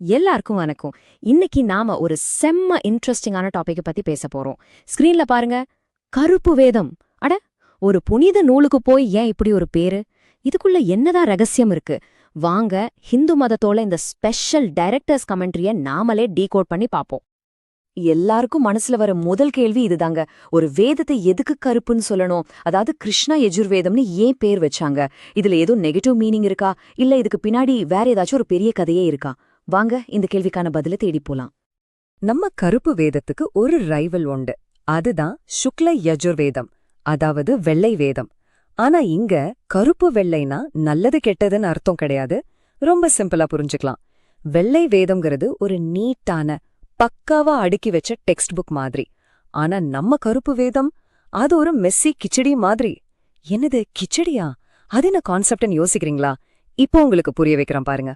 எல்லாருக்கும் வணக்கம். இன்னைக்கு நாம ஒரு செம்ம இன்ட்ரெஸ்டிங்கான டாபிக்கை பத்தி பேச போறோம். ஸ்கிரீன்ல பாருங்க. கருப்பு வேதம். அட ஒரு புனித நூலுக்கு போய் ஏன் இப்படி ஒரு பேரு? இதுக்குள்ள என்னதான் ரகசியம் இருக்கு? வாங்க ஹிந்து மதத்தோட இந்த ஸ்பெஷல் டைரக்டர்ஸ் கமெண்ட்ரிய நாமளே டீகோட் பண்ணி பாப்போம் எல்லாருக்கும் மனசுல வர முதல் கேள்வி இதுதாங்க. ஒரு வேதத்தை எதுக்கு கருப்புன்னு சொல்லணும்? அதாவது கிருஷ்ணா எஜுர்வேதம்னு ஏன் பேர் வச்சாங்க? இதுல ஏதோ நெகட்டிவ் மீனிங் இருக்கா? இல்ல இதுக்கு பின்னாடி வேற ஏதாச்சும் ஒரு பெரிய கதையே இருக்கா? வாங்க இந்த கேள்விக்கான பதில தேடி போலாம். நம்ம கருப்பு வேதத்துக்கு ஒரு ரைவல் உண்டு. அதுதான் சுக்ல யஜுர்வேதம் அதாவது வெள்ளை வேதம். ஆனா இங்க கருப்பு வெள்ளைனா நல்லது கெட்டதுன்னு அர்த்தம் கிடையாது. ரொம்ப சிம்பிளா புரிஞ்சுக்கலாம். வெள்ளை வேதம்ங்கிறது ஒரு நீட்டான பக்காவா அடுக்கி வச்ச டெக்ஸ்ட் புக் மாதிரி. ஆனா நம்ம கருப்பு வேதம் அது ஒரு மெஸ்ஸி கிச்சடி மாதிரி. என்னது கிச்சடியா? அது என்ன கான்செப்ட்னு யோசிக்கிறீங்களா? இப்போ உங்களுக்கு புரிய வைக்கிறேன் பாருங்க.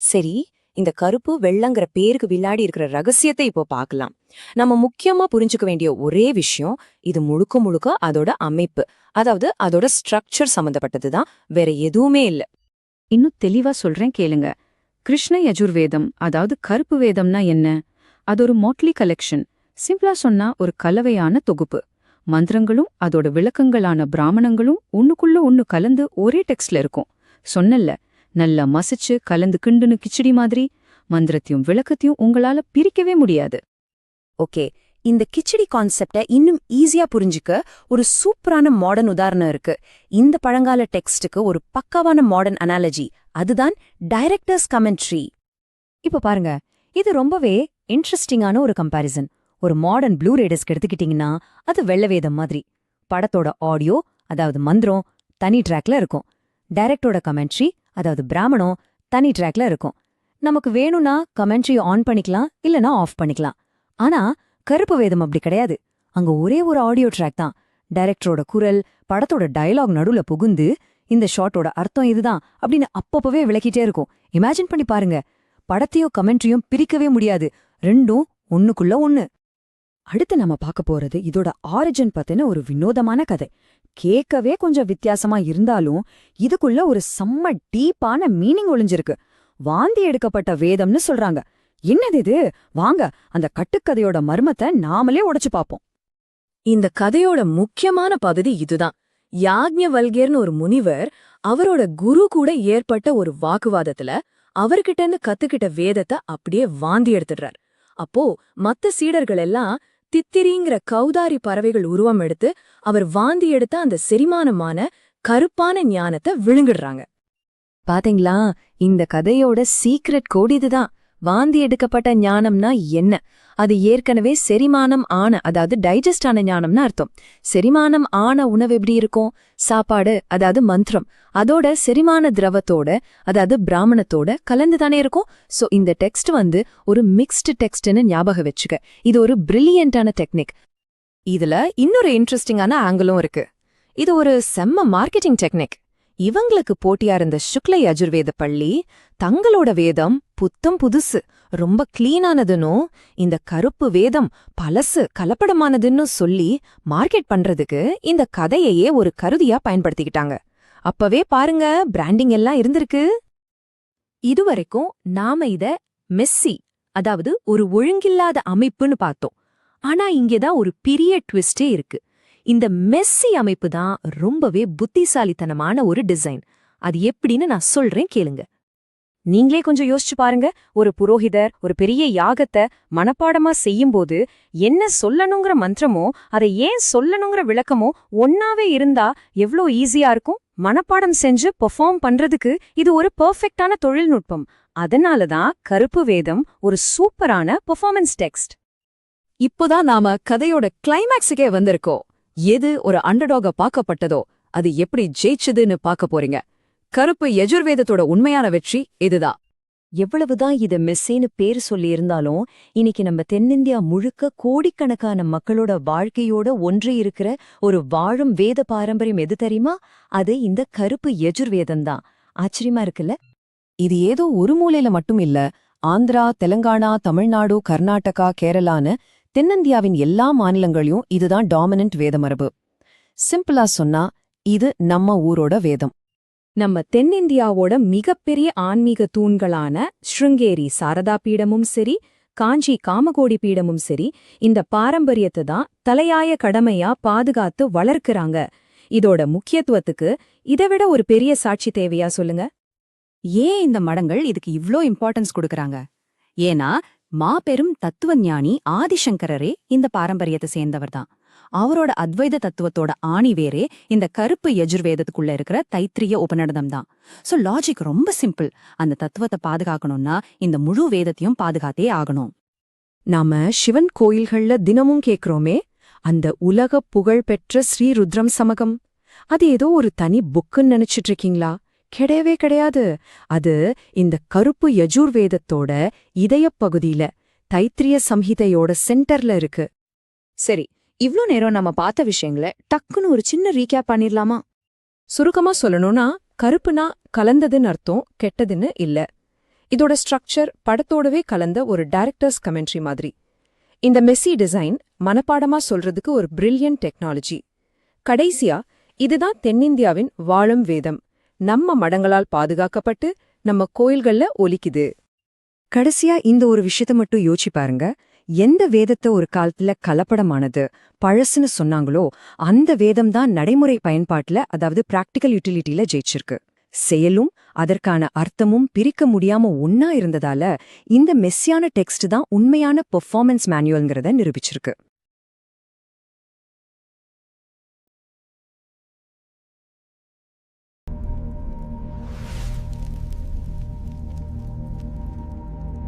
சரி இந்த கருப்பு வெள்ளங்கிற பேருக்கு விளையாடி இருக்கிற ரகசியத்தை இப்போ பார்க்கலாம். நம்ம முக்கியமா புரிஞ்சுக்க வேண்டிய ஒரே விஷயம் இது முழுக்க முழுக்க அதோட அமைப்பு. அதாவது அதோட ஸ்ட்ரக்சர் சம்பந்தப்பட்டதுதான் வேற எதுவுமே இல்ல. இன்னும் தெளிவா சொல்றேன் கேளுங்க. கிருஷ்ண யஜுர்வேதம் அதாவது கருப்பு வேதம்னா என்ன? அது ஒரு மோட்லி கலெக்ஷன் சிம்பிளா சொன்னா ஒரு கலவையான தொகுப்பு. மந்திரங்களும் அதோட விளக்கங்களான பிராமணங்களும் ஒண்ணுக்குள்ள ஒண்ணு கலந்து ஒரே டெக்ஸ்ட்ல இருக்கும். சொன்னல்ல நல்லா மசிச்சு கலந்து கிண்டுன்னு கிச்சடி மாதிரி மந்திரத்தையும் விளக்கத்தையும் உங்களால பிரிக்கவே முடியாது. ஓகே இந்த கிச்சடி கான்செப்ட இன்னும் ஈஸியா புரிஞ்சுக்க ஒரு சூப்பரான மாடர்ன் உதாரணம் இருக்கு. இந்த பழங்கால டெக்ஸ்டுக்கு ஒரு பக்காவான மாடர்ன் அனாலஜி அதுதான் டைரக்டர்ஸ் கமெண்ட்ரி. இப்ப பாருங்க இது ரொம்பவே இன்ட்ரெஸ்டிங்கான ஒரு கம்பாரிசன். ஒரு மாடர்ன் ப்ளூ ரேடஸ்க்கு எடுத்துக்கிட்டீங்கன்னா அது வெள்ளவேதம் மாதிரி. படத்தோட ஆடியோ அதாவது மந்திரம் தனி ட்ராக்ல இருக்கும். டைரக்டரோட கமெண்ட்ரி அதாவது பிராமணம் தனி ட்ராக்ல இருக்கும். நமக்கு வேணும்னா கமெண்ட்ரி ஆன் பண்ணிக்கலாம் இல்லனா ஆஃப் பண்ணிக்கலாம். ஆனா கருப்பு வேதம் அப்படி கிடையாது. அங்க ஒரே ஒரு ஆடியோ ட்ராக் தான். டைரக்டரோட குரல் படத்தோட டயலாக் நடுவுல புகுந்து இந்த ஷாட்டோட அர்த்தம் இதுதான் அப்படின்னு அப்பப்பவே விளக்கிட்டே இருக்கும். இமேஜின் பண்ணி பாருங்க. படத்தையும் கமெண்ட்ரியும் பிரிக்கவே முடியாது. ரெண்டும் ஒண்ணுக்குள்ள ஒன்னு அடுத்து நம்ம பார்க்க போறது இதோட ஆரிஜின் பத்தின ஒரு வினோதமான கதை. கேட்கவே கொஞ்சம் வித்தியாசமா இருந்தாலும் இதுக்குள்ள ஒரு செம்ம டீப்பான மீனிங் ஒளிஞ்சிருக்கு. வாந்தி எடுக்கப்பட்ட வேதம்னு சொல்றாங்க. என்னது இது? வாங்க அந்த கட்டுக்கதையோட மர்மத்தை நாமளே உடைச்சு பாப்போம் இந்த கதையோட முக்கியமான பகுதி இதுதான். யாக்ஞவல்கேர்னு ஒரு முனிவர் அவரோட குரு கூட ஏற்பட்ட ஒரு வாக்குவாதத்துல அவர்கிட்ட இருந்து கத்துக்கிட்ட வேதத்தை அப்படியே வாந்தி எடுத்துடுறார். அப்போ மத்த சீடர்கள் எல்லாம் தித்திரிங்கிற கௌதாரி பறவைகள் உருவம் எடுத்து அவர் வாந்தி எடுத்த அந்த செரிமானமான கருப்பான ஞானத்தை விழுங்கிடுறாங்க. பாத்தீங்களா? இந்த கதையோட சீக்ரெட் கோடிதுதான் வாந்தி எடுக்கப்பட்ட ஞானம்னா என்ன? அது ஏற்கனவே செரிமானம் ஆன அதாவது டைஜஸ்ட் ஆன ஞானம்னு அர்த்தம். செரிமானம் ஆன உணவு எப்படி இருக்கும்? சாப்பாடு அதாவது மந்திரம். அதோட செரிமான திரவத்தோட அதாவது பிராமணத்தோட கலந்து தானே இருக்கும்? சோ இந்த டெக்ஸ்ட் வந்து ஒரு மிக்ஸ்டு டெக்ஸ்ட்னு ஞாபகம் வச்சுக்க. இது ஒரு பிரில்லியண்டான டெக்னிக் இதுல இன்னொரு இன்ட்ரெஸ்டிங்கான ஆங்கிளும் இருக்கு. இது ஒரு செம்ம மார்க்கெட்டிங் டெக்னிக் இவங்களுக்கு போட்டியா இருந்த சுக்லை அஜுர்வேத பள்ளி தங்களோட வேதம் புத்தம் புதுசு ரொம்ப கிளீனானதுன்னும் இந்த கருப்பு வேதம் பலசு கலப்படமானதுன்னு சொல்லி மார்க்கெட் பண்றதுக்கு இந்த கதையையே ஒரு கருதியா பயன்படுத்திக்கிட்டாங்க. அப்பவே பாருங்க பிராண்டிங் எல்லாம் இருந்திருக்கு. இதுவரைக்கும் நாம இத மெஸ்ஸி அதாவது ஒரு ஒழுங்கில்லாத அமைப்புன்னு பார்த்தோம். ஆனா இங்கேதான் ஒரு பெரிய ட்விஸ்டே இருக்கு. இந்த மெஸ்ஸி அமைப்பு தான் ரொம்பவே புத்திசாலித்தனமான ஒரு டிசைன் அது எப்படின்னு நான் சொல்றேன் கேளுங்க. நீங்களே கொஞ்சம் யோசிச்சு பாருங்க. ஒரு புரோகிதர் ஒரு பெரிய யாகத்தை மனப்பாடமா செய்யும்போது என்ன சொல்லணுங்கிற மந்திரமோ அதை ஏன் சொல்லணுங்கிற விளக்கமோ ஒன்னாவே இருந்தா எவ்ளோ ஈஸியா இருக்கும்? மனப்பாடம் செஞ்சு பெர்ஃபார்ம் பண்றதுக்கு இது ஒரு பெர்ஃபெக்டான தொழில்நுட்பம். அதனாலதான் கருப்பு வேதம் ஒரு சூப்பரான பெர்ஃபார்மன்ஸ் டெக்ஸ்ட் இப்போதான் நாம கதையோட கிளைமேக்ஸுக்கே வந்திருக்கோம். எது ஒரு அண்டர்டாக பார்க்கப்பட்டதோ அது எப்படி ஜெயிச்சதுன்னு பார்க்க போறீங்க. கருப்பு யஜுர்வேதத்தோட உண்மையான வெற்றி இதுதான். எவ்வளவுதான் இத மெஸ்ஸேன்னு பேர் சொல்லியிருந்தாலும் இன்னைக்கு நம்ம தென்னிந்தியா முழுக்க கோடிக்கணக்கான மக்களோட வாழ்க்கையோட ஒன்றி இருக்கிற ஒரு வாழும் வேத பாரம்பரியம் எது தெரியுமா? அது இந்த கருப்பு யஜுர்வேதம் தான் ஆச்சரியமா இருக்குல்ல? இது ஏதோ ஒரு மூலையில மட்டும் இல்ல ஆந்திரா தெலங்கானா தமிழ்நாடு கர்நாடகா கேரளான்னு தென்னிந்தியாவின் எல்லா மாநிலங்களையும் இதுதான் டாமினன்ட் வேதமரபு. சிம்பிளா சொன்னா இது நம்ம ஊரோட வேதம். நம்ம தென்னிந்தியாவோட மிகப்பெரிய ஆன்மீக தூண்களான ஸ்ருங்கேரி சாரதா பீடமும் சரி காஞ்சி காமகோடி பீடமும் சரி இந்த பாரம்பரியத்தை தான் தலையாய கடமையா பாதுகாத்து வளர்க்கறாங்க. இதோட முக்கியத்துவத்துக்கு இதைவிட ஒரு பெரிய சாட்சி தேவையா சொல்லுங்க? ஏன் இந்த மடங்கள் இதுக்கு இவ்ளோ இம்பார்ட்டன்ஸ் கொடுக்கறாங்க? ஏன்னா மாபெரும் தத்துவஞானி ஆதிசங்கரரே இந்த பாரம்பரியத்தை சேர்ந்தவர்தான். அவரோட அத்வைத தத்துவத்தோட ஆணி வேறே இந்த கருப்பு யஜுர்வேதத்துக்குள்ள இருக்கிற தைத்திரிய உபநடனம் தான் சோ லாஜிக் ரொம்ப சிம்பிள் அந்த தத்துவத்தை பாதுகாக்கணும்னா இந்த முழு வேதத்தையும் பாதுகாத்தே ஆகணும். நாம சிவன் கோயில்கள்ல தினமும் கேக்குறோமே அந்த உலக புகழ்பெற்ற ஸ்ரீருத்ரம் சமகம். அது ஏதோ ஒரு தனி புக்குன்னு நினைச்சிட்டு இருக்கீங்களா? கிடையவே கிடையாது. அது இந்த கருப்பு யஜுர்வேதத்தோட இதயப் பகுதியில தைத்திரிய சம்ஹிதையோட சென்டர்ல இருக்கு. சரி இவ்ளோ நேரம் நம்ம பார்த்த விஷயங்களை டக்குன்னு ஒரு சின்ன ரீகேப் பண்ணிடலாமா சுருக்கமா சொல்லணும்னா கருப்புனா கலந்ததுன்னு அர்த்தம் கெட்டதுன்னு இல்ல. இதோட ஸ்ட்ரக்சர் படத்தோடவே கலந்த ஒரு டைரக்டர்ஸ் கமெண்ட்ரி மாதிரி. இந்த மெஸ்ஸி டிசைன் மனப்பாடமா சொல்றதுக்கு ஒரு பிரில்லியன்ட் டெக்னாலஜி கடைசியா இதுதான் தென்னிந்தியாவின் வாழும் வேதம். நம்ம மடங்களால் பாதுகாக்கப்பட்டு நம்ம கோயில்கள்ல ஒலிக்குது. கடைசியா இந்த ஒரு விஷயத்த மட்டும் யோசிச்சு பாருங்க. எந்த வேதத்தை ஒரு காலத்துல கலப்படமானது பழசுன்னு சொன்னாங்களோ அந்த வேதம் தான் நடைமுறை பயன்பாட்டுல அதாவது பிராக்டிக்கல் யூட்டிலிட்டியில ஜெயிச்சிருக்கு. செயலும் அதற்கான அர்த்தமும் பிரிக்க முடியாம ஒன்னா இருந்ததால இந்த மெஸ்ஸியான டெக்ஸ்ட் தான் உண்மையான பெர்ஃபார்மன்ஸ் மேனுவல்ங்கிறத நிரூபிச்சிருக்கு.